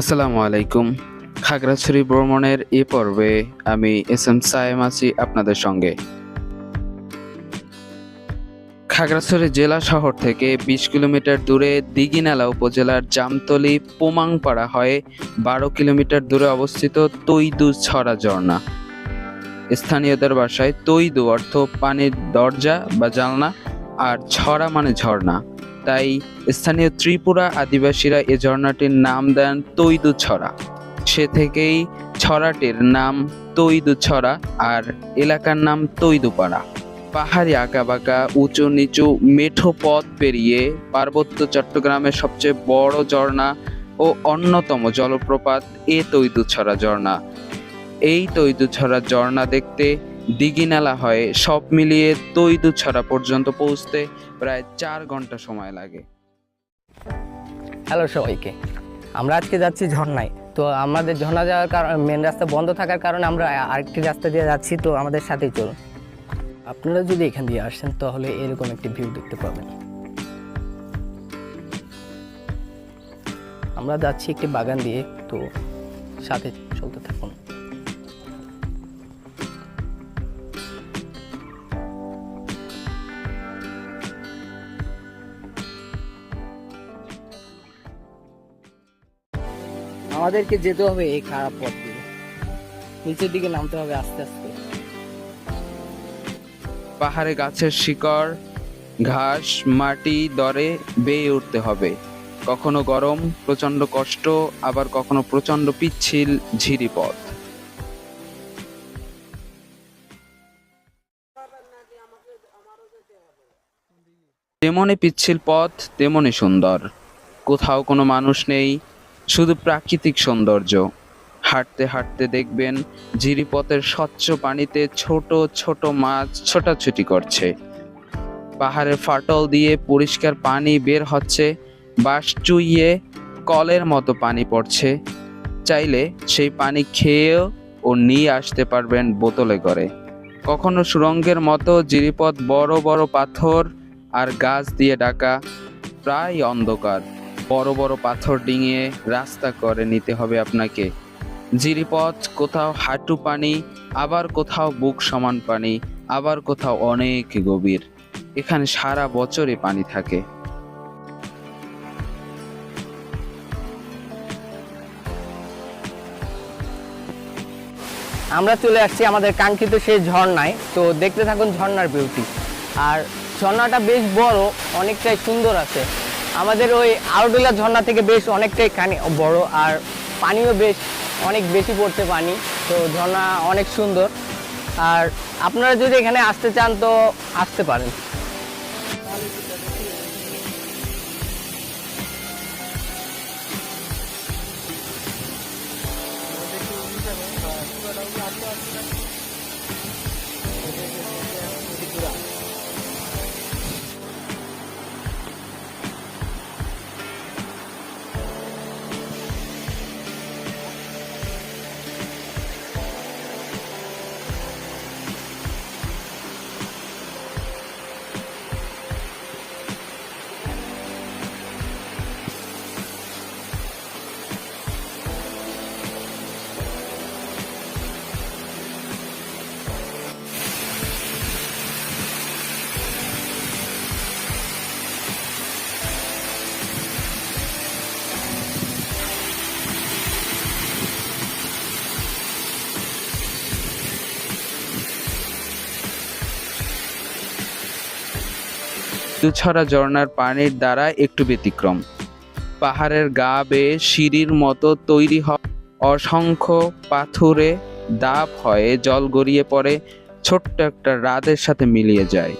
আসসালামু আলাইকুম। খাগড়াছড়ি ভ্রমণের এ পর্বে আমি এস এম সায়েম আছি আপনাদের সঙ্গে। খাগড়াছড়ি জেলা শহর থেকে বিশ কিলোমিটার দূরে দিঘিনালা উপজেলার জামতলি পোমাংপাড়া হয়ে বারো কিলোমিটার দূরে অবস্থিত তৈদু ছড়া ঝর্ণা। স্থানীয়দের বাসায় তৈদু অর্থ পানির দরজা বা জানলা আর ছড়া মানে ঝর্ণা। তাই স্থানীয় ত্রিপুরা আদিবাসীরা এ ঝর্ণাটির নাম দেন তৈদু ছড়া সে থেকেই ছড়াটির নাম তৈদু ছড়া আর এলাকার নাম তৈদুপাড়া। পাহাড়ি আঁকাবাঁকা, উঁচু নিচু মেঠো পথ পেরিয়ে পার্বত্য চট্টগ্রামের সবচেয়ে বড় ঝর্ণা ও অন্যতম জলপ্রপাত এ তৈদুছড়া ঝর্ণা। এই তৈদুছড়া ঝর্ণা দেখতে দিঘিনালা হয়ে। সব মিলিয়ে তৈদুছড়া পর্যন্ত পৌঁছতে প্রায় চার ঘণ্টা সময় লাগে। হ্যালো সবাইকে, আমরা আজকে যাচ্ছি ঝর্ণায়। তো আমাদের ঝর্ণা যাওয়ার কারণে মেন রাস্তা বন্ধ থাকার কারণে আমরা আরেকটি রাস্তা দিয়ে যাচ্ছি, তো আমাদের সাথেই চলুন। আপনারা যদি এখান দিয়ে আসেন, তাহলে এরকম একটি ভিউ দেখতে পাবেন। আমরা যাচ্ছি একটি বাগান দিয়ে, তো সাথে চলতে থাকুন। আমাদেরকে যেতে হবে এই খারাপ পথ। দিয়ে নিচের দিকে নামতে হবে আস্তে আস্তে। পাহাড়ে গাছের শিকড়, ঘাস, মাটি, দরে বেয়ে উঠতে হবে। কখনো গরম প্রচণ্ড কষ্ট, আবার কখনো প্রচণ্ড পিচ্ছিল, ঝিরি পথ। যেমনই পিচ্ছিল পথ, তেমনই সুন্দর। কোথাও কোনো মানুষ নেই শুধু প্রাকৃতিক সৌন্দর্য। হাঁটতে হাঁটতে দেখবেন ঝিরিপথের স্বচ্ছ পানিতে ছোট ছোট মাছ ছোটাছুটি করছে। পাহাড়ের ফাটল দিয়ে পরিষ্কার পানি বের হচ্ছে, বাঁশ চুইয়ে কলের মতো পানি পড়ছে। চাইলে সেই পানি খেয়েও ও নিয়ে আসতে পারবেন বোতলে করে। কখনো সুরঙ্গের মতো জিরিপথ বড় বড় পাথর আর গাছ দিয়ে ডাকা প্রায় অন্ধকার। বড় বড় পাথর ডিঙিয়ে রাস্তা করে নিতে হবে আপনাকে। জিরিপথ, কোথাও হাঁটু পানি, আবার কোথাও বুক সমান পানি, আবার কোথাও অনেক গভীর। এখানে সারা বছরই পানি থাকে। আমরা চলে আসছি আমাদের কাঙ্ক্ষিত সেই ঝর্ণায়। তো দেখতে থাকুন ঝর্ণার বিউটি আর ঝর্ণাটা বেশ বড়, অনেকটাই সুন্দর আছে। আমাদের ওই আউডুলা ঝর্ণা থেকে বেশ অনেকটাই কানি বড় আর পানিও বেশ অনেক বেশি পড়ছে পানি। তো ঝর্ণা অনেক সুন্দর। আর আপনারা যদি এখানে আসতে চান তো আসতে পারেন। দুছড়া ঝর্ণার পানির দ্বারা একটু ব্যতিক্রম। পাহাড়ের গা বেয়ে সিঁড়ির মতো তৈরি হয় অসংখ্য পাথুরে দাব হয়ে জল গড়িয়ে পড়ে, ছোট্ট একটা হ্রদের সাথে মিলিয়ে যায়।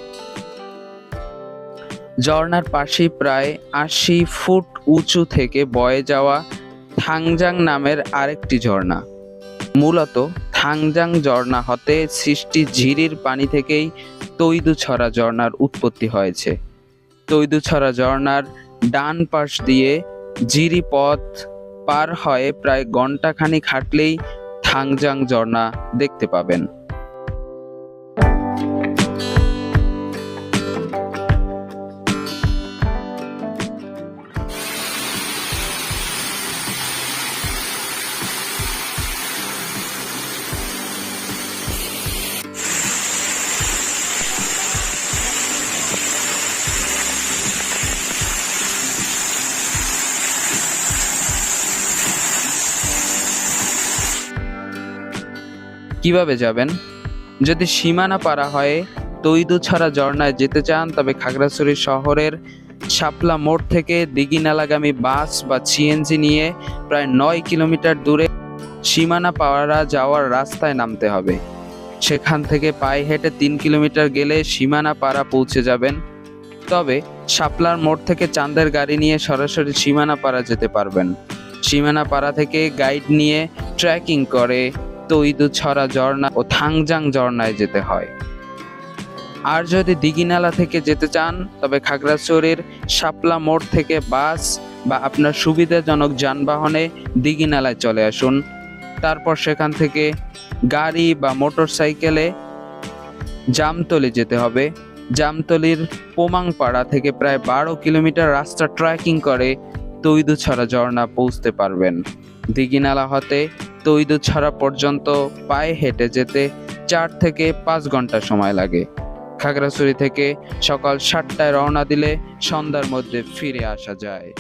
ঝর্ণার পাশে প্রায় আশি ফুট উঁচু থেকে বয়ে যাওয়া থাংজাং নামের আরেকটি ঝর্ণা। মূলত থাংজাং ঝর্ণা হতে সৃষ্টি ঝিরির পানি থেকেই তৈদুছড়া ঝর্ণার উৎপত্তি হয়েছে। তৈদুছড়া ঝর্ণার ডান পাশ দিয়ে জিরি পথ পার হয়ে প্রায় ঘন্টাখানিক হাঁটলেই থাংজাং ঝর্ণা দেখতে পাবেন। কীভাবে যাবেন? যদি সীমানা পাড়া হয়ে তৈদুছড়া ঝর্ণায় যেতে চান, তবে খাগড়াছড়ি শহরের শাপলা মোড় থেকে দিঘিনালাগামী বাস বা সিএনজি নিয়ে প্রায় নয় কিলোমিটার দূরে সীমানা পাড়া যাওয়ার রাস্তায় নামতে হবে। সেখান থেকে পায়ে হেঁটে তিন কিলোমিটার গেলে সীমানা পাড়া পৌঁছে যাবেন। তবে শাপলার মোড় থেকে চাঁদের গাড়ি নিয়ে সরাসরি সীমানা পাড়া যেতে পারবেন। সীমানা পাড়া থেকে গাইড নিয়ে ট্রেকিং করে তৈদু ছড়া ঝর্ণা ও থাংজাং ঝর্ণায় যেতে হয়। আর যদি দিঘিনালা থেকে যেতে চান, তবে খাগড়াছড়ির শাপলা মোড় থেকে বাস বা আপনার সুবিধাজনক যানবাহনে দিঘিনালায় চলে আসুন। তারপর সেখান থেকে গাড়ি বা মোটর সাইকেলে জামতলি যেতে হবে। জামতলির পোমাংপাড়া থেকে প্রায় বারো কিলোমিটার রাস্তা ট্রেকিং করে তৈদুছড়া ঝর্ণা পৌঁছতে পারবেন। দিঘিনালা হতে তৈদুছড়া পর্যন্ত পায়ে হেঁটে যেতে চার থেকে পাঁচ ঘণ্টা সময় লাগে। খাগড়াছড়ি থেকে সকাল সাতটায় রওনা দিলে সন্ধ্যার মধ্যে ফিরে আসা যায়।